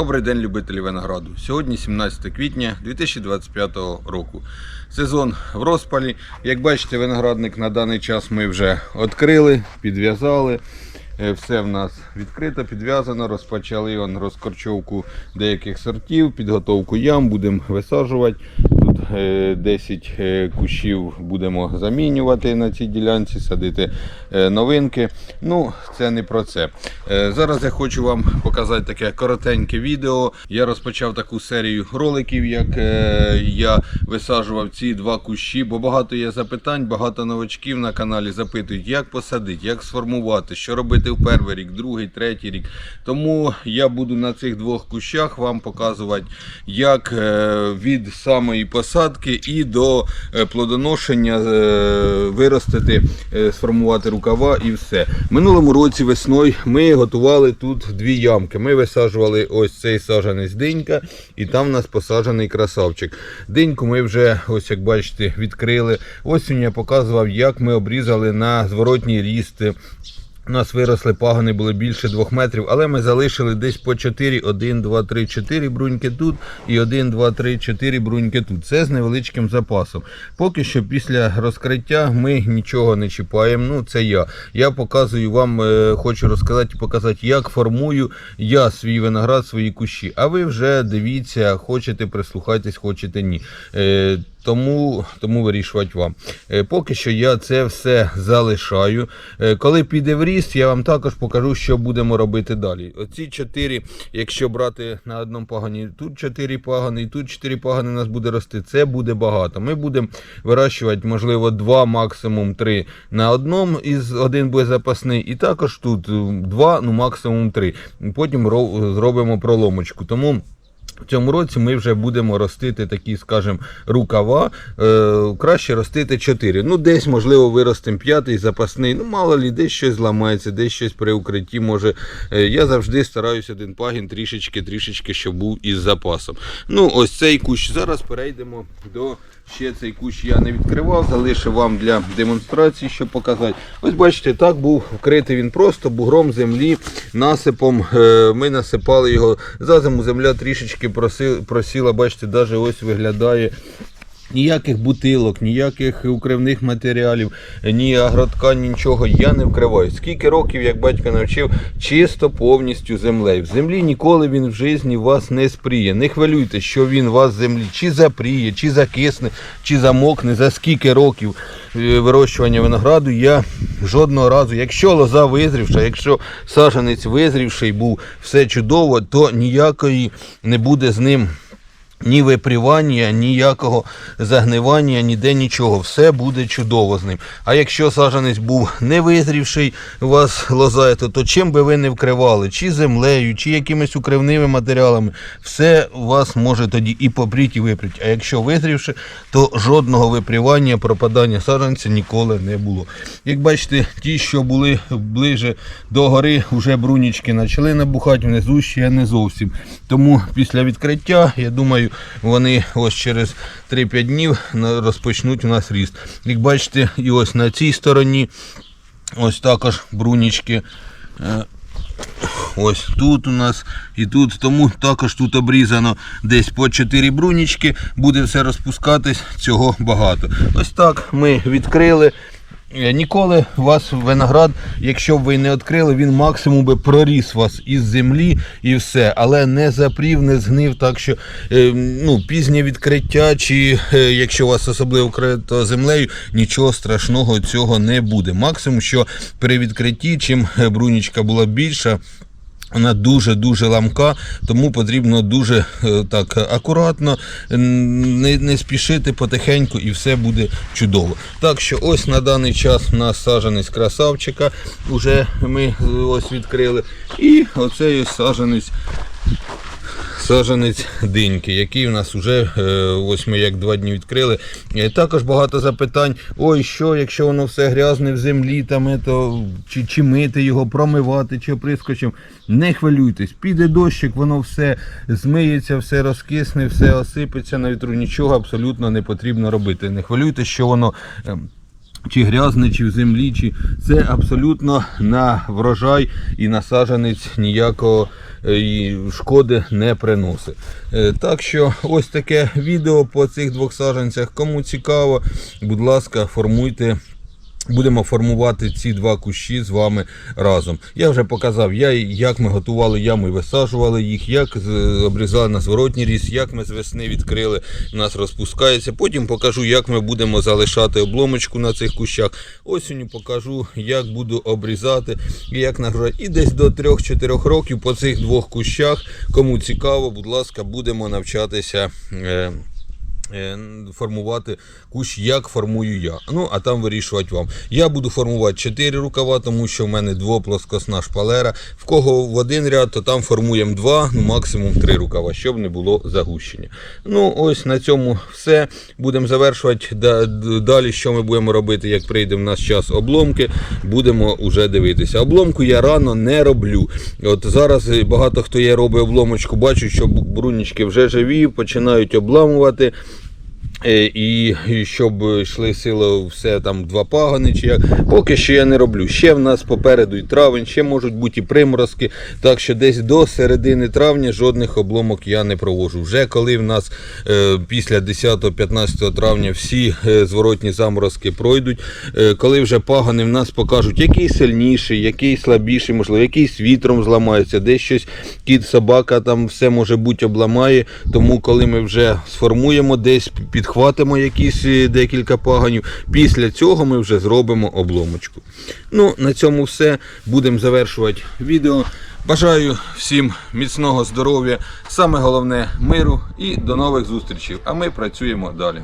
Добрий день, любителі винограду. Сьогодні 17 квітня 2025 року. Сезон в розпалі. Як бачите, виноградник на даний час ми вже відкрили, підв'язали. Е, Все в нас відкрито, підв'язано, розпочали он розкорчовку деяких сортів, підготовку ям, будемо висаджувати. Тут е, 10 е, кущів будемо замінювати на цій ділянці, садити е, новинки. Ну, це не про це. Е, Зараз я хочу вам показати таке коротеньке відео. Я розпочав таку серію роликів, як е, я висаджував ці два кущі, бо багато є запитань, багато новачків на каналі запитують, як посадити, як сформувати, що робити в перший рік, другий, третій рік. Тому я буду на цих двох кущах вам показувати, як е, від самої посадки і до е, плодоношення е, виростити, е, сформувати рукава і все. Минулому році весною ми готували тут дві ямки. Ми висаджували ось цей саджанець динька, і там в нас посаджений красавчик. Диньку ми вже, ось як бачите, відкрили. Осінь я показував, як ми обрізали на зворотній ріст. У нас виросли пагони, були більше 2 метрів, але ми залишили десь по 4, 1, 2, 3, 4 бруньки тут і 1, 2, 3, 4 бруньки тут. Це з невеличким запасом. Поки що після розкриття ми нічого не чіпаємо. Ну, це я. Я показую вам, е, хочу розказати і показати, як формую я свій виноград, свої кущі. А ви вже дивіться, хочете прислухайтесь, хочете ні. Тому, тому вирішувати вам. Е, Поки що я це все залишаю. Е, Коли піде в ріст, я вам також покажу, що будемо робити далі. Оці чотири, якщо брати на одному пагані, тут чотири пагани, і тут чотири пагани у нас буде рости. Це буде багато. Ми будемо вирощувати, можливо, два, максимум три на одному, із один буде і також тут два, ну максимум три. Потім зробимо проломочку. Тому. В цьому році ми вже будемо ростити такі, скажімо, рукава. Е, краще ростити 4. Ну, десь, можливо, виростимо п'ятий запасний. Ну, мало лі, десь щось зламається, десь щось при укритті може. Е, я завжди стараюся один пагін трішечки, трішечки, щоб був із запасом. Ну, ось цей кущ. Зараз перейдемо до. Ще цей кущ я не відкривав, залишив вам для демонстрації, щоб показати. Ось бачите, так був вкритий він просто бугром землі, насипом. Е, Ми насипали його. За зиму земля трішечки просіла, бачите, навіть ось виглядає. Ніяких бутилок, ніяких укривних матеріалів, ні агроткань, нічого я не вкриваю. Скільки років, як батько навчив, чисто повністю землею. В землі ніколи він в житті вас не спріє. Не хвилюйте, що він вас в землі чи запріє, чи закисне, чи замокне. За скільки років е, вирощування винограду я жодного разу, якщо лоза визрівша, якщо саженець визрівший був все чудово, то ніякої не буде з ним. Ні випрівання, ніякого загнивання, ніде нічого. Все буде чудово з ним. А якщо саджанець був не визрівший, у вас лоза, то, чим би ви не вкривали, чи землею, чи якимись укривними матеріалами, все вас може тоді і попріть, і випріть. А якщо визрівши, то жодного випрівання, пропадання саджанця ніколи не було. Як бачите, ті, що були ближе до гори, вже брунічки почали набухати, внизу ще не зовсім. Тому після відкриття, я думаю, вони ось через 3-5 днів розпочнуть у нас ріст. Як бачите, і ось на цій стороні, ось також брунічки. Е, Ось тут у нас і тут, тому також тут обрізано десь по 4 брунічки, буде все розпускатись, цього багато. Ось так ми відкрили. Е, Ніколи вас виноград, якщо б ви не відкрили, він максимум би проріс вас із землі і все, але не запрів, не згнив. Так що е, ну, пізнє відкриття, чи е, якщо вас особливо вкрито землею, нічого страшного цього не буде. Максимум, що при відкритті, чим брунічка була більша. Вона дуже-дуже ламка, тому потрібно дуже е, так акуратно, не, не спішити потихеньку і все буде чудово. Так що ось на даний час у нас саженець красавчика, вже ми е, ось відкрили. І оцей ось саджанець саджанець диньки, який у нас вже е, ось ми як два дні відкрили. Е, Також багато запитань. Ой, що, якщо воно все грязне в землі, там ето, чи, чи мити його, промивати, чи прискочем. Не хвилюйтесь, піде дощик, воно все змиється, все розкисне, все осипеться на вітру. Нічого абсолютно не потрібно робити. Не хвилюйтесь, що воно. Чи грязне, чи в землі, чи це абсолютно на врожай і на сажанець ніякого е, шкоди не приносить. Е, Так що ось таке відео по цих двох саженцях. Кому цікаво, будь ласка, формуйте. Будемо формувати ці два кущі з вами разом. Я вже показав, я, як ми готували яму і висаджували їх, як обрізали на зворотній ріс, як ми з весни відкрили, у нас розпускається. Потім покажу, як ми будемо залишати обломочку на цих кущах. Осінню покажу, як буду обрізати і як нагружати. І десь до 3-4 років по цих двох кущах. Кому цікаво, будь ласка, будемо навчатися. Е, формувати кущ, як формую я. Ну, а там вирішувати вам. Я буду формувати 4 рукава, тому що в мене двоплоскосна шпалера. В кого в один ряд, то там формуємо 2, ну максимум 3 рукава, щоб не було загущення. Ну, ось на цьому все. Будемо завершувати далі, що ми будемо робити, як прийде в нас час обломки, будемо вже дивитися. Обломку я рано не роблю. От зараз багато хто є робить обломочку, бачу, що брунічки вже живі, починають обламувати. Е, І щоб йшли сили все там два пагани, чи як. Поки що я не роблю. Ще в нас попереду і травень, ще можуть бути і приморозки. Так що десь до середини травня жодних обломок я не провожу. Вже коли в нас е, після 10-15 травня всі е, зворотні заморозки пройдуть, е, коли вже пагани в нас покажуть, який сильніший, який слабіший, можливо, якийсь вітром зламається, десь щось кіт, собака, там все може бути обламає. Тому коли ми вже сформуємо десь, підхватимо якісь е, декілька паганів, після цього ми вже зробимо обломочку. Ну, на цьому все. Будемо завершувати відео. Бажаю всім міцного здоров'я, саме головне миру і до нових зустрічей. А ми працюємо далі.